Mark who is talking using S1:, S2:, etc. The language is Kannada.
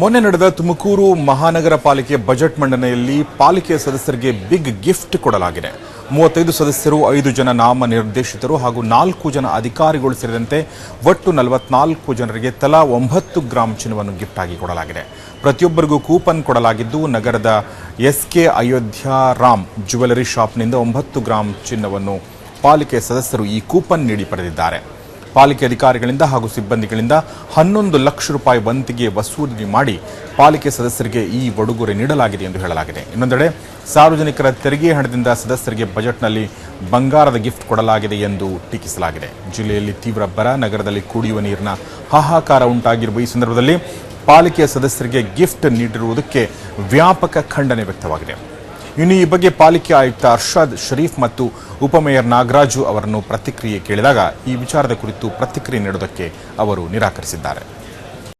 S1: ಮೊನ್ನೆ ನಡೆದ ತುಮಕೂರು ಮಹಾನಗರ ಪಾಲಿಕೆ ಬಜೆಟ್ ಮಂಡನೆಯಲ್ಲಿ ಪಾಲಿಕೆಯ ಸದಸ್ಯರಿಗೆ ಬಿಗ್ ಗಿಫ್ಟ್ ಕೊಡಲಾಗಿದೆ. ಮೂವತ್ತೈದು ಸದಸ್ಯರು, ಐದು ಜನ ನಾಮ ನಿರ್ದೇಶಿತರು ಹಾಗೂ ನಾಲ್ಕು ಜನ ಅಧಿಕಾರಿಗಳು ಸೇರಿದಂತೆ ಒಟ್ಟು ನಲವತ್ನಾಲ್ಕು ಜನರಿಗೆ ತಲಾ ಒಂಬತ್ತು ಗ್ರಾಂ ಚಿನ್ನವನ್ನು ಗಿಫ್ಟ್ ಆಗಿ ಕೊಡಲಾಗಿದೆ. ಪ್ರತಿಯೊಬ್ಬರಿಗೂ ಕೂಪನ್ ಕೊಡಲಾಗಿದ್ದು, ನಗರದ ಎಸ್ಕೆ ಅಯೋಧ್ಯ ರಾಮ್ ಜ್ಯುವೆಲರಿ ಶಾಪ್ನಿಂದ ಒಂಬತ್ತು ಗ್ರಾಂ ಚಿನ್ನವನ್ನು ಪಾಲಿಕೆ ಸದಸ್ಯರು ಈ ಕೂಪನ್ ನೀಡಿ ಪಡೆದಿದ್ದಾರೆ. ಪಾಲಿಕೆ ಅಧಿಕಾರಿಗಳಿಂದ ಹಾಗೂ ಸಿಬ್ಬಂದಿಗಳಿಂದ ಹನ್ನೊಂದು ಲಕ್ಷ ರೂಪಾಯಿ ವಂತಿಗೆ ವಸೂಲಿ ಮಾಡಿ ಪಾಲಿಕೆ ಸದಸ್ಯರಿಗೆ ಈ ಉಡುಗೊರೆ ನೀಡಲಾಗಿದೆ ಎಂದು ಹೇಳಲಾಗಿದೆ. ಇನ್ನೊಂದೆಡೆ ಸಾರ್ವಜನಿಕರ ತೆರಿಗೆ ಹಣದಿಂದ ಸದಸ್ಯರಿಗೆ ಬಜೆಟ್ನಲ್ಲಿ ಬಂಗಾರದ ಗಿಫ್ಟ್ ಕೊಡಲಾಗಿದೆ ಎಂದು ಟೀಕಿಸಲಾಗಿದೆ. ಜಿಲ್ಲೆಯಲ್ಲಿ ತೀವ್ರ ಬರ, ನಗರದಲ್ಲಿ ಕುಡಿಯುವ ನೀರಿನ ಹಾಹಾಕಾರ ಉಂಟಾಗಿರುವ ಈ ಸಂದರ್ಭದಲ್ಲಿ ಪಾಲಿಕೆಯ ಸದಸ್ಯರಿಗೆ ಗಿಫ್ಟ್ ನೀಡಿರುವುದಕ್ಕೆ ವ್ಯಾಪಕ ಖಂಡನೆ ವ್ಯಕ್ತವಾಗಿದೆ. ಇನ್ನು ಈ ಬಗ್ಗೆ ಪಾಲಿಕೆ ಆಯುಕ್ತ ಅರ್ಷದ್ ಶರೀಫ್ ಮತ್ತು ಉಪಮೇಯರ್ ನಾಗರಾಜು ಅವರನ್ನು ಪ್ರತಿಕ್ರಿಯೆ ಕೇಳಿದಾಗ ಈ ವಿಚಾರದ ಕುರಿತು ಪ್ರತಿಕ್ರಿಯೆ ನೀಡುವುದಕ್ಕೆ ಅವರು ನಿರಾಕರಿಸಿದ್ದಾರೆ.